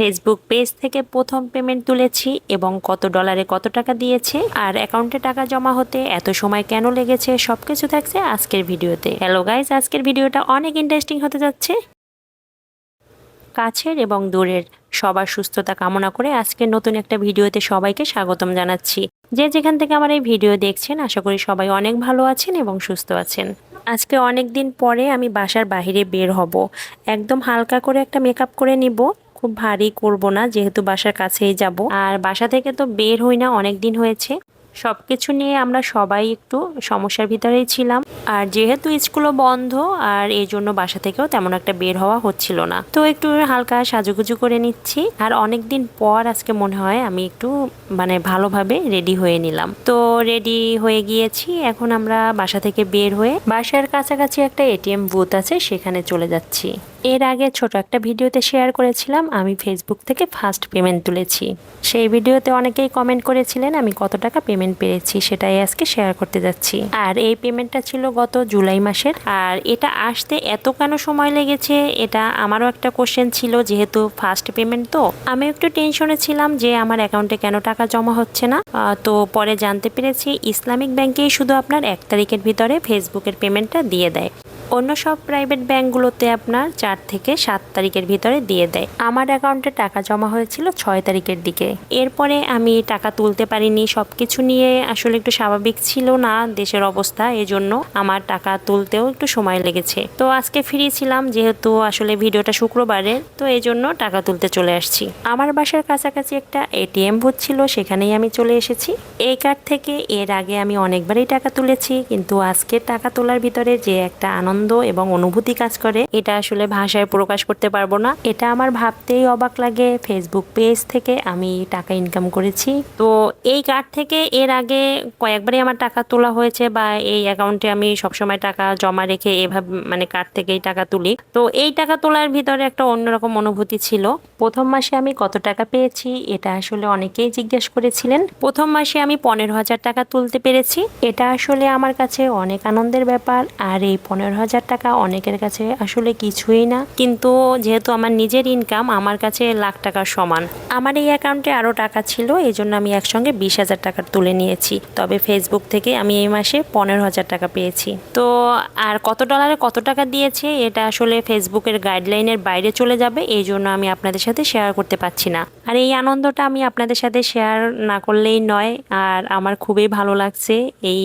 Facebook page থেকে প্রথম payment তুলেছি এবং কত ডলারে কত টাকা দিয়েছে আর অ্যাকাউন্টে টাকা জমা হতে এত সময় কেন লেগেছে সবকিছু থাকছে আজকের ভিডিওতে। হ্যালো গাইজ আজকের ভিডিওটা অনেক ইন্টারেস্টিং হতে যাচ্ছে। কাছের এবং দূরের সবার সুস্থতা কামনা করে আজকের নতুন একটা ভিডিওতে সবাইকে স্বাগতম জানাচ্ছি। যে যেখান থেকে আমার এই ভিডিও দেখছেন, আশা করি সবাই অনেক ভালো আছেন এবং সুস্থ আছেন। আজকে অনেক দিন পরে আমি বাসার বাইরে বের হব। একদম হালকা করে একটা মেকআপ করে নিব। খুব ভারী করব না, যেহেতু বাসার কাছেই যাব। আর বাসা থেকে তো বের হই না অনেক দিন হয়েছে। সব কিছু নিয়ে আমরা সবাই একটু সমস্যার ভিতরেই ছিলাম। আর যেহেতু স্কুলও বন্ধ, আর এই জন্য বাসা থেকেও তেমন একটা বের হওয়া হচ্ছিল না। তো একটু হালকা সাজুগুজু করে নিচ্ছি। আর অনেক দিন পর আজকে মনে হয় আমি একটু মানে ভালোভাবে রেডি হয়ে নিলাম। তো রেডি হয়ে গিয়েছি, এখন আমরা বাসা থেকে বের হয়ে বাসার কাছাকাছি একটা এটিএম বুথ আছে, সেখানে চলে যাচ্ছি। এর আগে ছোট একটা ভিডিওতে শেয়ার করেছিলাম, আমি ফেসবুক থেকে ফার্স্ট পেমেন্ট তুলেছি। সেই ভিডিওতে অনেকেই কমেন্ট করেছিলেন, আমি কত টাকা পেমেন্ট পেয়েছি সেটাই আজকে শেয়ার করতে যাচ্ছি। আর এই পেমেন্টটা ছিল গত জুলাই মাসের, আর এটা আসতে এত কেন সময় লেগেছে, এটা আমারও একটা কোশ্চেন ছিল, যেহেতু ফার্স্ট পেমেন্ট তো। আমি একটু টেনশনে ছিলাম যে আমার অ্যাকাউন্টে কেন টাকা জমা হচ্ছে না। তো পরে জানতে পেরেছি, ইসলামিক ব্যাংকেই শুধু আপনার এক তারিখের ভিতরে ফেসবুকের পেমেন্টটা দিয়ে দেয়। অন্য সব প্রাইভেট ব্যাংকগুলোতে আপনার চার থেকে সাত তারিখের ভিতরে দিয়ে দেয়। আমার অ্যাকাউন্টে টাকা জমা হয়েছিল ছয় তারিখের দিকে। এরপরে আমি টাকা তুলতে পারিনি সব কিছু নিয়ে আসলে একটু স্বাভাবিক ছিল না দেশের অবস্থা, এজন্য আমার টাকা তুলতেও একটু সময় লেগেছে। তো আজকে ফ্রি ছিলাম, যেহেতু আসলে ভিডিওটা শুক্রবারের, তো এই জন্য টাকা তুলতে চলে আসছি। আমার বাসার কাছাকাছি একটা এটিএম বুথ ছিল, সেখানেই আমি চলে এসেছি। এই কার্ড থেকে এর আগে আমি অনেকবারই টাকা তুলেছি, কিন্তু আজকে টাকা তোলার ভিতরে যে একটা আনন্দ এবং অনুভূতি কাজ করে। এটা আসলে ভাষায় প্রকাশ করতে পারব না। এটা আমার ভাবতেই অবাক লাগে। ফেসবুক পেজ থেকে আমি টাকা ইনকাম করেছি। তো এই কার্ড থেকে এর আগে কয়েকবারই আমার টাকা তোলা হয়েছে বা এই অ্যাকাউন্টে আমি সবসময় টাকা জমা রেখে এভাবে মানে কার্ড থেকেই টাকা তুলি। তো এই টাকা তোলার ভিতরে একটা অন্যরকম অনুভূতি ছিল। প্রথম মাসে আমি কত টাকা পেয়েছি এটা আসলে অনেকেই জিজ্ঞেস করেছিলেন। প্রথম মাসে আমি পনেরো হাজার টাকা তুলতে পেরেছি। এটা আসলে আমার কাছে অনেক আনন্দের ব্যাপার। আর এই পনেরো হাজার টাকা অনেকের কাছে আসলে কিছুই না। কিন্তু যেহেতু আমার নিজের ইনকাম আমার কাছে লাখ টাকার সমান। আমার এই অ্যাকাউন্টে আরও টাকা ছিল এই জন্য আমি একসঙ্গে বিশ হাজার টাকা তুলে নিয়েছি। তবে ফেসবুক থেকে আমি এই মাসে পনেরো হাজার টাকা পেয়েছি। তো আর কত ডলারে কত টাকা দিয়েছে, এটা আসলে ফেসবুকের গাইডলাইনের বাইরে চলে যাবে, এই জন্য আমি আপনাদের সাথে শেয়ার করতে পারছি না। আর এই আনন্দটা আমি আপনাদের সাথে শেয়ার না করলেই নয়, আর আমার খুবই ভালো লাগছে এই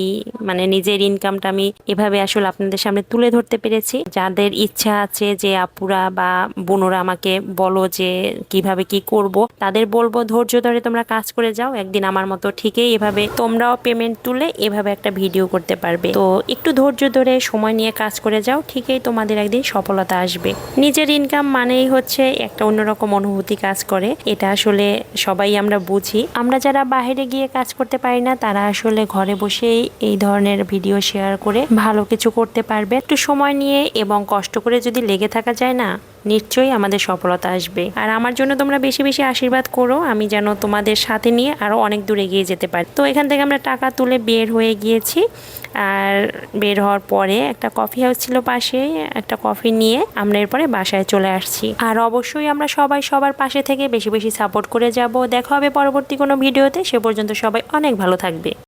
মানে নিজের ইনকামটা আমি এভাবে আসলে আপনাদের সামনে তুলে ধরতে পেরেছি। যাদের ইচ্ছা আছে যে, আপুরা বা বোনরা আমাকে বলো যে, কীভাবে কি করব, তাদের বলব, ধৈর্য ধরে তোমরা কাজ করে যাও। একদিন আমার মতো ঠিকই এভাবে তোমরাও পেমেন্ট তুলে এভাবে একটা ভিডিও করতে পারবে। তো একটু ধৈর্য ধরে সময় নিয়ে কাজ করে যাও, ঠিকই তোমাদের একদিন সফলতা আসবে। নিজের ইনকাম মানেই হচ্ছে একটা অন্যরকম অনুভূতি কাজ করে। এটা আসলে সবাই আমরা বুঝি। আমরা যারা বাইরে গিয়ে কাজ করতে পারি না, তারা আসলে ঘরে বসেই এই ধরনের ভিডিও শেয়ার করে ভালো কিছু করতে পারবে। একটু সময় নিয়ে এবং কষ্ট করে যদি লেগে থাকা যায় না, নিশ্চয়ই আমাদের সফলতা আসবে। আর আমার জন্য তোমরা বেশি বেশি আশীর্বাদ করো, আমি যেন তোমাদের সাথে নিয়ে আরও অনেক দূরে এগিয়ে যেতে পারি। তো এখান থেকে আমরা টাকা তুলে বের হয়ে গিয়েছি। আর বের হওয়ার পরে একটা কফি হাউস ছিল পাশে, একটা কফি নিয়ে আমরা এরপরে বাসায় চলে আসছি। আর অবশ্যই আমরা সবাই সবার পাশে থেকে বেশি বেশি সাপোর্ট করে যাব। দেখা হবে পরবর্তী কোনো ভিডিওতে, সে পর্যন্ত সবাই অনেক ভালো থাকবে।